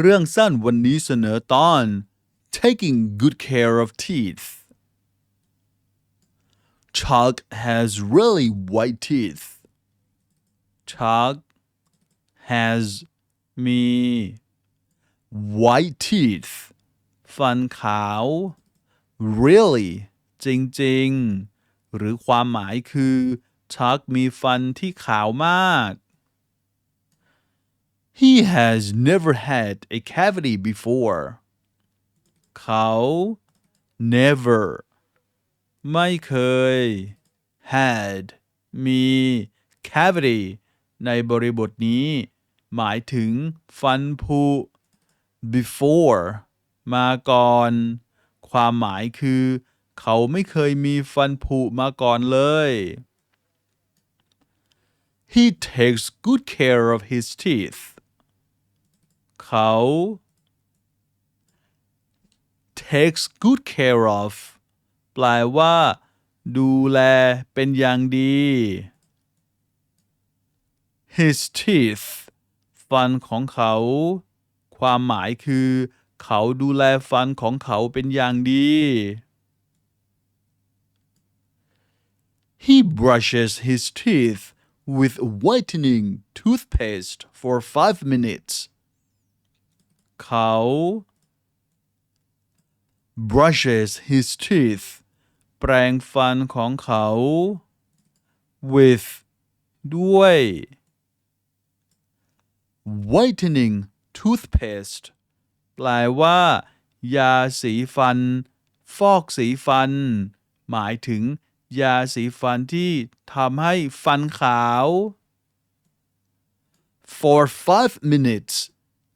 เรื่องสั้นวันนี้เสนอตอน taking good care of teeth Chuck has really white teeth Chuck has มี white teeth ฟันขาว really จริง ๆ หรือความหมายคือชักมีฟันที่ขาวมาก He has never had a cavity before เขา never ไม่เคย had มี cavity ในบริบทนี้ หมายถึงฟันผุ before มาก่อน ความหมายคือ เขาไม่เคยมีฟันผุมาก่อนเลย He takes good care of his teeth เขา takes good care of แปลว่า ดูแลเป็นอย่างดี his teeth ฟันของเขา ความหมายคือ เขาดูแลฟันของเขาเป็นอย่างดี He brushes his teeth with whitening toothpaste for five minutes. เขา brushes his teeth แปรงฟันของเขา with ด้วย whitening toothpaste แปลว่า ยาสีฟัน ฟอกสีฟัน หมายถึง ยาสีฟันที่ทำให้ฟันขาว for five minutes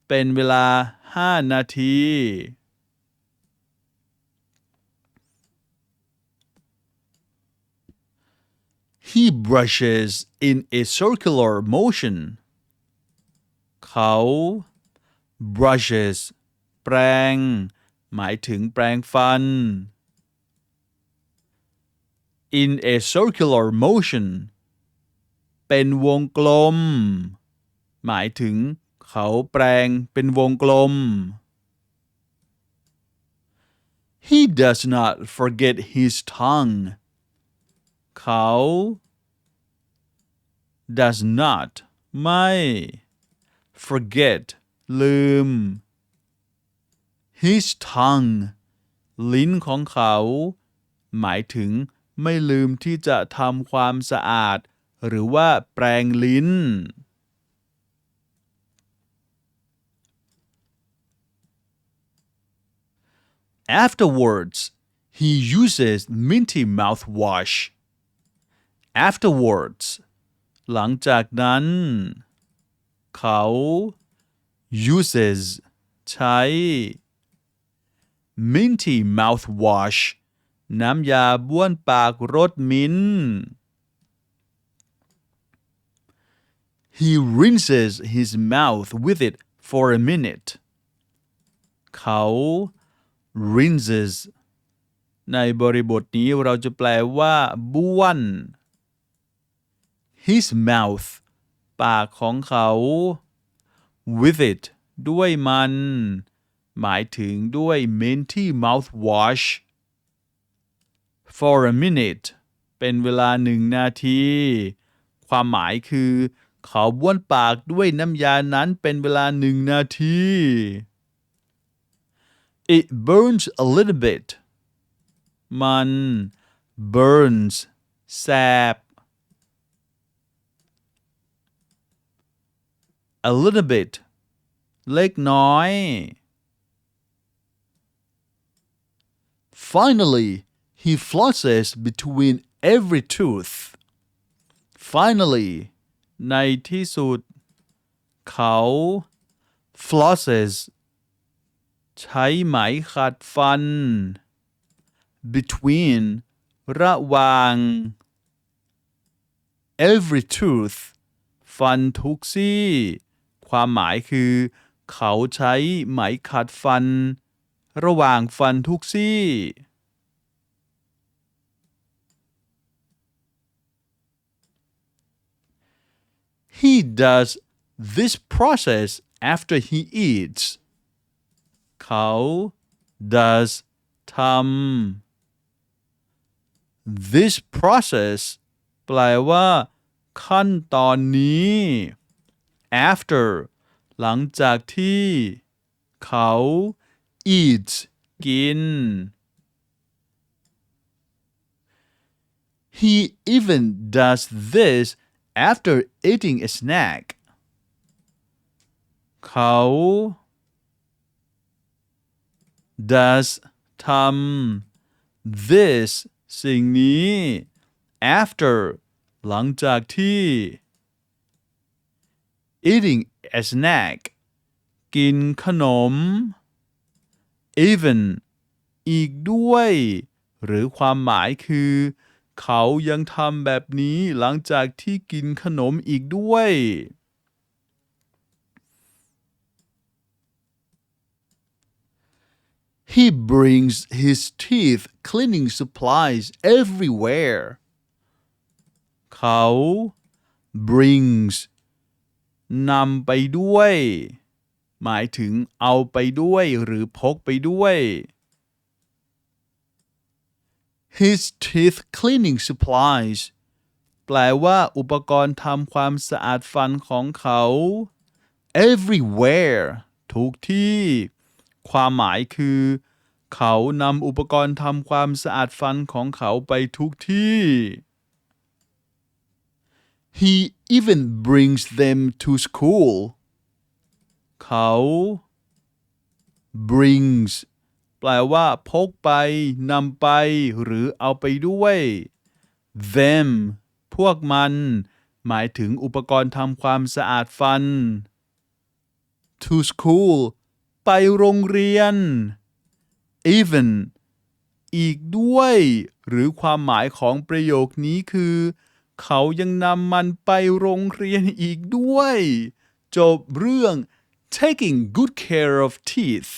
เป็นเวลา 5นาที He brushes in a circular motion เขา brushes แปรง หมายถึงแปรงฟัน in a circular motion เป็นวงกลม หมายถึง เขาแปรงเป็นวงกลม He does not forget his tongue เขา does not ไม่ forget ลืม his tongue ลิ้นของเขา หมายถึงไม่ลืมที่จะทำความสะอาด หรือว่าแปรงลิ้น Afterwards, he uses minty mouthwash. Afterwards หลังจากนั้น เขา uses ใช้ minty mouthwash น้ำยาบ้วนปากรสมิ้นท์ He rinses his mouth with it for a minute เขา rinses ในบริบทนี้เราจะแปลว่าบ้วน his mouth ปากของเขา with it ด้วยมัน หมายถึงด้วย minty mouthwash for a minute เป็นเวลาหนึ่งนาที ความหมายคือ เขาบ้วนปากด้วยน้ำยานั้นเป็นเวลาหนึ่งนาที It burns a little bit มัน burns แสบ a little bit เล็กน้อย Finally he flosses between every tooth finally ในที่สุด เขา flosses ใช้ไหมขัดฟัน between ระหว่าง every tooth ฟันทุกซี่ ความหมายคือ เขาใช้ไหมขัดฟัน ระหว่างฟันทุกซี่ He does this process after he eats เขา does ทำ this process แปลว่า ขั้นตอนนี้ after หลังจากที่ เขา eats กิน He even does this after eating a snack เขา does ทำ this สิ่งนี้ after หลังจากที่ eating a snack กินขนม even อีกด้วย หรือความหมายคือ เขายังทำแบบนี้หลังจากที่กินขนมอีกด้วย He brings his teeth cleaning supplies everywhere เขา brings นำไปด้วย หมายถึงเอาไปด้วยหรือพกไปด้วย His teeth cleaning supplies แปลว่าอุปกรณ์ทำความสะอาดฟันของเขา everywhere ทุกที่ ความหมายคือ เขานำอุปกรณ์ทำความสะอาดฟันของเขาไปทุกที่ He even brings them to school เขา brings แปลว่า พกไปนำไป หรือเอาไปด้วย them พวกมัน หมายถึงอุปกรณ์ทำความสะอาดฟัน to school ไปโรงเรียน even อีกด้วย หรือความหมายของประโยคนี้คือ เขายังนำมันไปโรงเรียนอีกด้วย จบเรื่อง taking good care of teeth